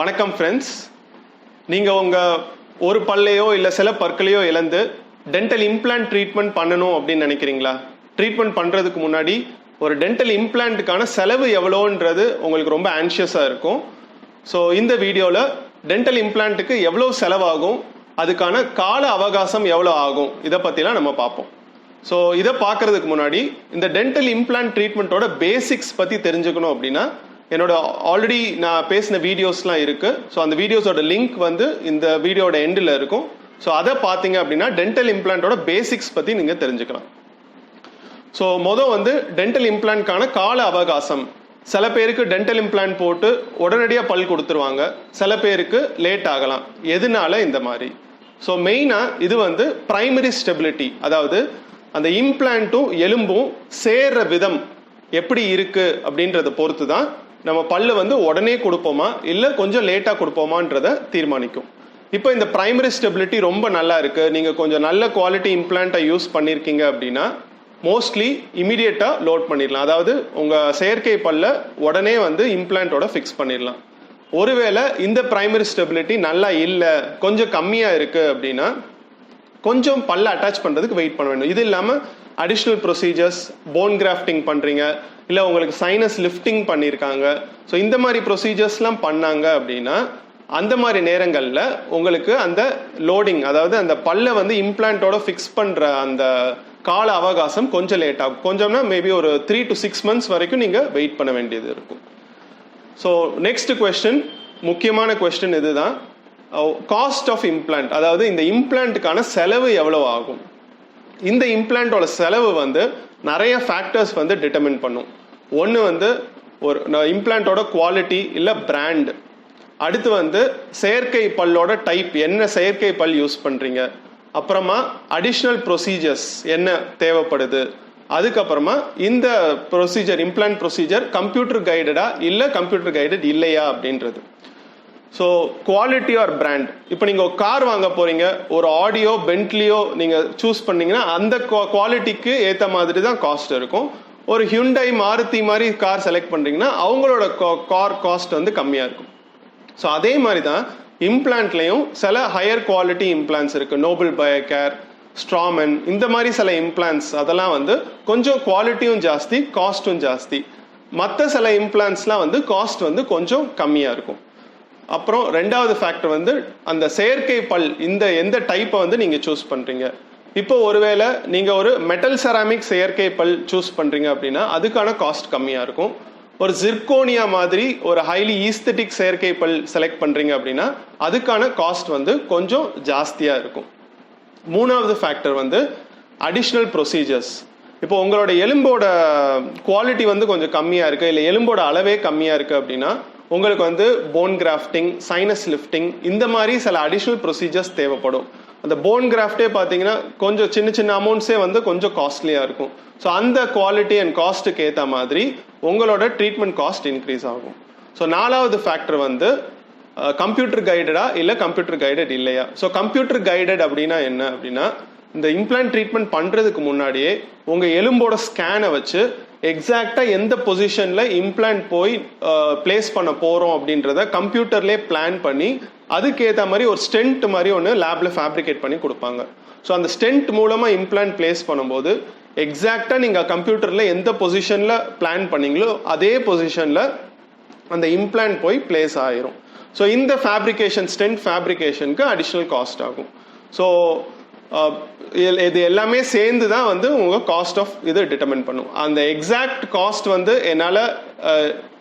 வணக்கம் ஃப்ரெண்ட்ஸ் நீங்கள் உங்கள் ஒரு பல்லையோ இல்லை சில பற்களையோ இழந்து டென்டல் இம்ப்ளான்ட் ட்ரீட்மெண்ட் பண்ணணும் அப்படின்னு நினைக்கிறீங்களா? ட்ரீட்மெண்ட் பண்ணுறதுக்கு முன்னாடி ஒரு டென்டல் இம்ப்ளான்ட்டுக்கான செலவு எவ்வளோன்றது உங்களுக்கு ரொம்ப ஆன்ஷியஸாக இருக்கும். ஸோ இந்த வீடியோவில் டென்டல் இம்ப்ளான்ட்டுக்கு எவ்வளோ செலவாகும்? அதுக்கான கால அவகாசம் எவ்வளோ ஆகும்? இதை பற்றிலாம் நம்ம பார்ப்போம். ஸோ இதை பார்க்கறதுக்கு முன்னாடி இந்த டென்டல் இம்ப்ளான்ட் ட்ரீட்மெண்ட்டோட பேசிக்ஸ் பற்றி தெரிஞ்சுக்கணும் அப்படின்னா என்னோட ஆல்ரெடி நான் பேசின வீடியோஸ்லாம் இருக்கு. ஸோ அந்த வீடியோஸோட லிங்க் வந்து இந்த வீடியோட எண்டில் இருக்கும். ஸோ அதை பார்த்தீங்க அப்படின்னா டென்டல் இம்ப்ளான்ட்டோட பேசிக்ஸ் பற்றி நீங்கள் தெரிஞ்சுக்கலாம். ஸோ மொதல் வந்து டென்டல் இம்ப்ளான்ட்கான கால அவகாசம். சில பேருக்கு டென்டல் இம்ப்ளான்ட் போட்டு உடனடியாக பல் கொடுத்துருவாங்க. சில பேருக்கு லேட் ஆகலாம். எதனால இந்த மாதிரி? ஸோ மெயினாக இது வந்து பிரைமரி ஸ்டெபிலிட்டி அதாவது அந்த இம்ப்ளான்ட்டும் எலும்பும் சேர்ற விதம் எப்படி இருக்குது அப்படின்றத பொறுத்து தான் நம்ம பல்லு வந்து உடனே கொடுப்போமா? இல்லை கொஞ்சம் லேட்டாக கொடுப்போமான்றத தீர்மானிக்கும். இப்போ இந்த பிரைமரி ஸ்டெபிலிட்டி ரொம்ப நல்லா இருக்கு. நீங்கள் கொஞ்சம் நல்ல குவாலிட்டி இம்ப்ளான்ட்டை யூஸ் பண்ணியிருக்கீங்க அப்படின்னா மோஸ்ட்லி இமீடியட்டாக லோட் பண்ணிடலாம். அதாவது உங்கள் செயற்கை பல்ல உடனே வந்து இம்ப்ளான்ட்டோட ஃபிக்ஸ் பண்ணிடலாம். ஒருவேளை இந்த பிரைமரி ஸ்டெபிலிட்டி நல்லா இல்லை கொஞ்சம் கம்மியாக இருக்குது அப்படின்னா கொஞ்சம் பல்ல அட்டாச் பண்ணுறதுக்கு வெயிட் பண்ண வேண்டும். இது இல்லாமல் அடிஷ்னல் ப்ரொசீஜர்ஸ் போன் கிராஃப்டிங் பண்ணுறீங்க இல்லை உங்களுக்கு சைனஸ் லிஃப்டிங் பண்ணியிருக்காங்க ஸோ இந்த மாதிரி ப்ரொசீஜர்ஸ்லாம் பண்ணாங்க அப்படின்னா அந்த மாதிரி நேரங்களில் உங்களுக்கு அந்த லோடிங் அதாவது அந்த பல்லை வந்து இம்ப்ளான்ட்டோட ஃபிக்ஸ் பண்ணுற அந்த கால அவகாசம் கொஞ்சம் லேட் ஆகும். கொஞ்சம்னா மேபி ஒரு த்ரீ டு சிக்ஸ் மந்த்ஸ் வரைக்கும் நீங்கள் வெயிட் பண்ண வேண்டியது இருக்கும். ஸோ நெக்ஸ்ட் கொஸ்டின் முக்கியமான கொஸ்டின் இதுதான். காஸ்ட் ஆஃப் இம்ப்ளான்ட் அதாவது இந்த இம்ப்ளான்ட்டுக்கான செலவு எவ்வளோ ஆகும்? இந்த இம்ப்ளான்ட்டோட செலவு வந்து நிறைய ஃபேக்டர்ஸ் வந்து டிட்டர்மின் பண்ணும். ஒன்று வந்து ஒரு இம்ப்ளான்ட்டோட குவாலிட்டி இல்லை பிராண்ட் அடுத்து வந்து செயற்கை பல்லோட டைப் என்ன செயற்கை பல் யூஸ் பண்ணுறீங்க அப்புறமா அடிஷ்னல் ப்ரொசீஜர்ஸ் என்ன தேவைப்படுது? அதுக்கப்புறமா இந்த ப்ரொசீஜர் இம்ப்ளான்ட் ப்ரொசீஜர் கம்ப்யூட்டர் கைடடா இல்லை கம்ப்யூட்டர் கைடட் இல்லையா அப்படின்றது. ஸோ குவாலிட்டி ஆர் பிராண்ட் இப்போ நீங்கள் ஒரு கார் வாங்க போகிறீங்க ஒரு ஆடியோ பென்ட்லியோ நீங்கள் சூஸ் பண்ணீங்கன்னா அந்த குவாலிட்டிக்கு ஏற்ற மாதிரி தான் காஸ்ட் இருக்கும். ஒரு ஹியுண்டை மாருதி மாதிரி கார் செலக்ட் பண்ணுறீங்கன்னா அவங்களோட கார் காஸ்ட் வந்து கம்மியாக இருக்கும். ஸோ அதே மாதிரி தான் இம்ப்ளான்ட்லேயும் சில ஹையர் குவாலிட்டி இம்ப்ளான்ஸ் இருக்குது நோபல் பயோகேர் ஸ்ட்ராமன் இந்த மாதிரி சில இம்ப்ளான்ஸ் அதெல்லாம் வந்து கொஞ்சம் குவாலிட்டியும் ஜாஸ்தி காஸ்ட்டும் ஜாஸ்தி. மற்ற சில இம்ப்ளான்ஸ்லாம் வந்து காஸ்ட் வந்து கொஞ்சம் கம்மியாக இருக்கும். அப்புறம் ரெண்டாவது ஃபேக்டர் வந்து அந்த செயற்கை பல் இந்த எந்த டைப்பை வந்து நீங்கள் சூஸ் பண்ணுறீங்க இப்போ ஒருவேளை நீங்கள் ஒரு மெட்டல் செராமிக் செயற்கை பல் சூஸ் பண்ணுறீங்க அப்படின்னா அதுக்கான காஸ்ட் கம்மியாக இருக்கும். ஒரு ஜிர்கோனியா மாதிரி ஒரு ஹைலி ஈஸ்தட்டிக் செயற்கை பல் செலக்ட் பண்ணுறீங்க அப்படின்னா அதுக்கான காஸ்ட் வந்து கொஞ்சம் ஜாஸ்தியாக இருக்கும். மூணாவது ஃபேக்டர் வந்து அடிஷ்னல் ப்ரொசீஜர்ஸ் இப்போ உங்களோட எலும்போட குவாலிட்டி வந்து கொஞ்சம் கம்மியாக இருக்குது இல்லை எலும்போட அளவே கம்மியாக இருக்குது அப்படின்னா உங்களுக்கு வந்து போன் கிராஃப்டிங் சைனஸ் லிஃப்டிங் இந்த மாதிரி சில அடிஷ்னல் ப்ரொசீஜர்ஸ் தேவைப்படும். அந்த போன் கிராஃப்டே பார்த்தீங்கன்னா கொஞ்சம் சின்ன சின்ன அமௌண்ட்ஸே வந்து கொஞ்சம் காஸ்ட்லியாக இருக்கும். ஸோ அந்த குவாலிட்டி அண்ட் காஸ்ட்டுக்கு ஏற்ற மாதிரி உங்களோட ட்ரீட்மெண்ட் காஸ்ட் இன்க்ரீஸ் ஆகும். ஸோ நாலாவது ஃபேக்டர் வந்து கம்ப்யூட்டர் கைடடா இல்லை கம்ப்யூட்டர் கைடட் இல்லையா? ஸோ கம்ப்யூட்டர் கைடட் அப்படின்னா என்ன அப்படின்னா இந்த இம்ப்ளான்ட் ட்ரீட்மெண்ட் பண்ணுறதுக்கு முன்னாடியே உங்கள் எலும்போட ஸ்கேனை வச்சு எக்ஸாக்டாக எந்த பொசிஷனில் இம்ப்ளான்ட் போய் பிளேஸ் பண்ண போகிறோம் அப்படின்றத கம்ப்யூட்டர்லேயே பிளான் பண்ணி அதுக்கேற்ற மாதிரி ஒரு ஸ்டென்ட் மாதிரி ஒன்று லேபில் ஃபேப்ரிகேட் பண்ணி கொடுப்பாங்க. ஸோ அந்த ஸ்டென்ட் மூலமாக இம்ப்ளான்ட் பிளேஸ் பண்ணும்போது எக்ஸாக்டாக நீங்கள் கம்ப்யூட்டரில் எந்த பொசிஷனில் பிளான் பண்ணீங்களோ அதே பொசிஷனில் அந்த இம்ப்ளான்ட் போய் பிளேஸ் ஆயிரும். ஸோ இந்த ஃபேப்ரிகேஷன் ஸ்டென்ட் ஃபேப்ரிகேஷனுக்கு அடிஷ்னல் காஸ்ட் ஆகும். ஸோ இது எல்லாமே சேர்ந்து தான் வந்து உங்கள் காஸ்ட் ஆஃப் இது டிட்டர்மின் பண்ணும். அந்த எக்ஸாக்ட் காஸ்ட் வந்து என்னால்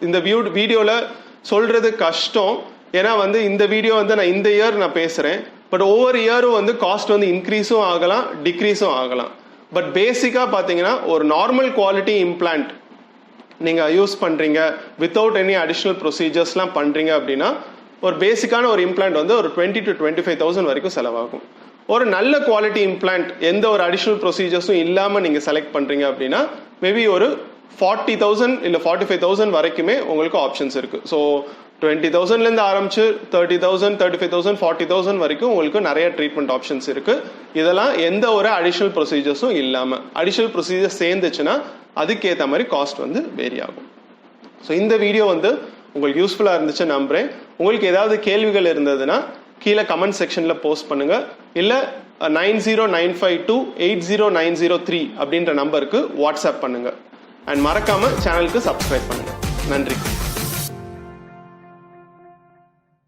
இந்த வியூ வீடியோவில் சொல்கிறது கஷ்டம். ஏன்னா வந்து இந்த வீடியோ வந்து நான் இந்த இயர் நான் பேசுகிறேன் பட் ஒவ்வொரு இயரும் வந்து காஸ்ட் வந்து இன்க்ரீஸும் ஆகலாம் டிக்ரீஸும் ஆகலாம். பட் பேசிக்காக பார்த்தீங்கன்னா ஒரு நார்மல் குவாலிட்டி இம்ப்ளான்ட் நீங்கள் யூஸ் பண்ணுறீங்க வித்தவுட் எனி அடிஷ்னல் ப்ரொசீஜர்ஸ்லாம் பண்ணுறீங்க அப்படின்னா ஒரு பேசிக்கான ஒரு இம்ப்ளான்ட் வந்து ஒரு twenty to twenty five thousand வரைக்கும் செலவாகும். ஒரு நல்ல குவாலிட்டி இம்ப்ளான்ட் எந்த ஒரு அடிஷ்னல் ப்ரொசீஜர்ஸும் இல்லாமல் நீங்கள் செலக்ட் பண்ணுறீங்க அப்படின்னா மேபி ஒரு ஃபார்ட்டி தௌசண்ட் இல்லை ஃபார்ட்டி ஃபைவ் தௌசண்ட் வரைக்குமே உங்களுக்கு ஆப்ஷன்ஸ் இருக்குது ஸோ டுவெண்ட்டி தௌசண்ட்லேருந்து ஆரம்பிச்சு thirty thousand thirty five thousand forty thousand வரைக்கும் உங்களுக்கு நிறைய ட்ரீட்மெண்ட் ஆப்ஷன்ஸ் இருக்குது இதெல்லாம் எந்த ஒரு அடிஷ்னல் ப்ரொசீஜர்ஸும் இல்லாமல் அடிஷ்னல் ப்ரொசீஜர் சேர்ந்துச்சுன்னா அதுக்கேற்ற மாதிரி காஸ்ட் வந்து வேரி ஆகும். ஸோ இந்த வீடியோ வந்து உங்களுக்கு யூஸ்ஃபுல்லாக இருந்துச்சு நம்புறேன். உங்களுக்கு ஏதாவது கேள்விகள் இருந்ததுன்னா கீழே கமெண்ட் செக்ஷனில் போஸ்ட் பண்ணுங்கள் இல்லை nine zero nine five two eight zero nine zero three அப்படின்ற நம்பருக்கு வாட்ஸ்அப் பண்ணுங்கள் அண்ட் மறக்காமல் சேனலுக்கு சப்ஸ்கிரைப் பண்ணுங்கள் நன்றி.